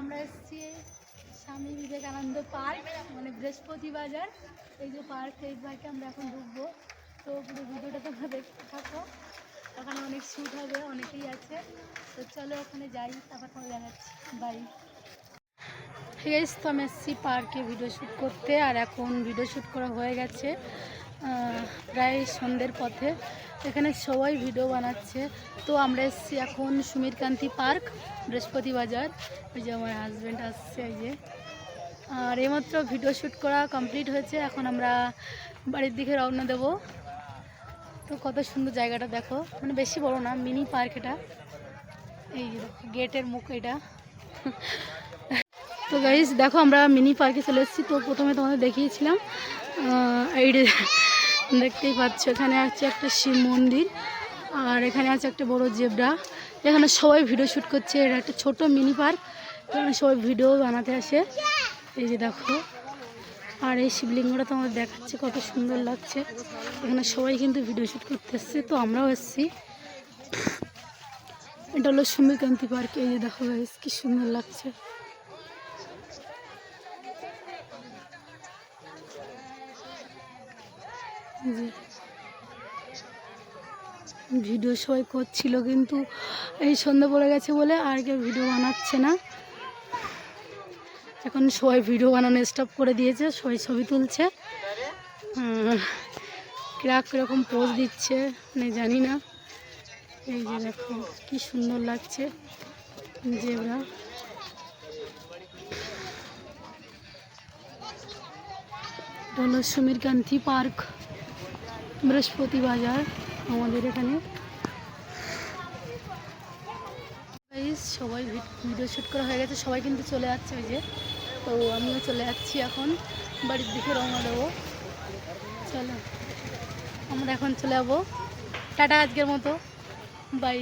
আমরা এসেছি স্বামী বিবেকানন্দ পার্ক মানে বৃহস্পতি বাজার এই যে পার্ক, এই পার্কে আমরা এখন ঢুকবো। তো পুরো ভিডিওটা তোমরা দেখতে থাকো। ওখানে অনেক শ্যুট হবে, অনেকেই আছে। তো চলো ওখানে যাই, তারপর তোমার দেখাচ্ছি। বাই ঠিক তো আমি এসেছি পার্কে ভিডিও শ্যুট করতে, আর এখন ভিডিও শ্যুট করা হয়ে গেছে। প্রায় সন্ধ্যের পথে। এখানে সবাই ভিডিও বানাচ্ছে। তো আমরা এসেছি এখন সুমিরকান্তি পার্ক বৃহস্পতি বাজার ওই যে আমার হাজব্যান্ড আসছে, এই যে। আর এইমাত্র ভিডিও শ্যুট করা কমপ্লিট হয়েছে। এখন আমরা বাড়ির দিকে রওনা দেব। তো কত সুন্দর জায়গাটা দেখো। মানে বেশি বড় না মিনি পার্ক এটা। এই গেটের মুখ এটা। তো গাইজ দেখো আমরা মিনি পার্কে চলে এসেছি। তো প্রথমে তোমাদের দেখিয়েছিলাম এই দেখতেই পাচ্ছ, এখানে আছে একটা শিব মন্দির, আর এখানে আছে একটা বড় জেবরা। এখানে সবাই ভিডিও শ্যুট করছে এটা একটা ছোট মিনি পার্ক এখানে সবাই ভিডিও বানাতে আসে। এই যে দেখো, আর এই শিবলিঙ্গটা তোমাদের দেখাচ্ছে, কত সুন্দর লাগছে। এখানে সবাই কিন্তু ভিডিও শ্যুট করতে এসছে, তো আমরাও এসেছি। এটা হলো সুমিকান্তি পার্ক এই যে দেখো গাইজ কি সুন্দর লাগছে। জি। ভিডিও সবাই করছিল কিন্তু এই সন্ধ্যে পড়ে গেছে বলে আর কেউ ভিডিও বানাচ্ছে না। এখন সবাই ভিডিও বানানো স্টপ করে দিয়েছে, সবাই ছবি তুলছে। কিরাক কীরকম পোজ দিচ্ছে মানে জানি না। এই যে দেখো, কী সুন্দর লাগছে জেবরা। হলো সুমিরকান্তি পার্ক। বৃহস্পতি বাজার আমাদের এখানে। সবাই ভিডিও শ্যুট করা হয়ে গেছে, সবাই কিন্তু চলে যাচ্ছে ওই যে। তো আমিও চলে যাচ্ছি এখন, বাড়ির দিকে রওনা দেবো। চলো, আমরা এখন চলে যাব। টাটা আজকের মতো। বাই